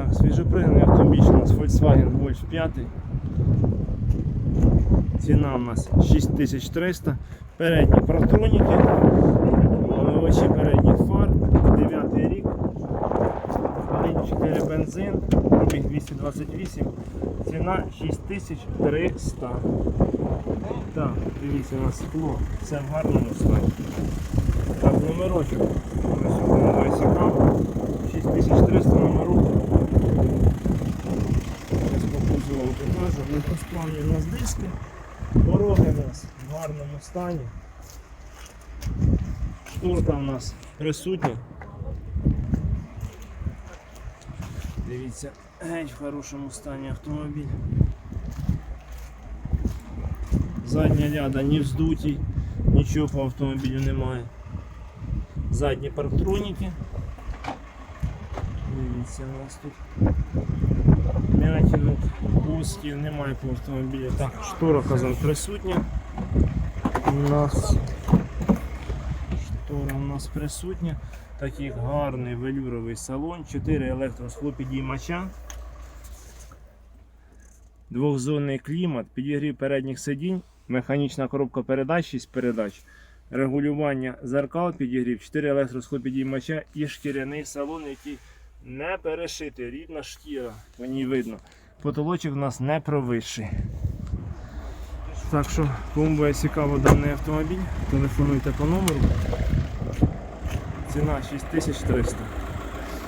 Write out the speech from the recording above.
Так, свіжопригнаний автомобіль у нас Volkswagen Golf 5. Ціна у нас 6300. Передні протроніки, омивачі передніх фар, 9 рік, 1.4 бензин, пробіг 228, ціна 6300. Так, дивіться, у нас скло, все в гарному стані. Так, номерочок. Ось кому цікаво. 6300 номерок. Ось покажу. Легкосплавні у нас диски. Дороги у нас в гарному стані. Шторка у нас присутня. Дивіться, геть в хорошому стані автомобіль. Задня ляда не вздутій, нічого по автомобілю немає. Задні парктроніки. Дивіться, у нас тут м'ятінок, немає по автомобілю. Так, штора казан присутня. У нас штора у нас присутня. Такий гарний велюровий салон, 4 електросхлопідіймача. Двохзонний клімат, підігрів передніх сидінь, механічна коробка передач, 6 передач, регулювання зеркал, підігрів, 4 електросхлопідіймача і шкіряний салон, який не перешитий, рідна шкіра, по ній видно. Потолочок у нас не провищий. Так що, кому буде цікаво даний автомобіль, телефонуйте по номеру. Ціна 6300.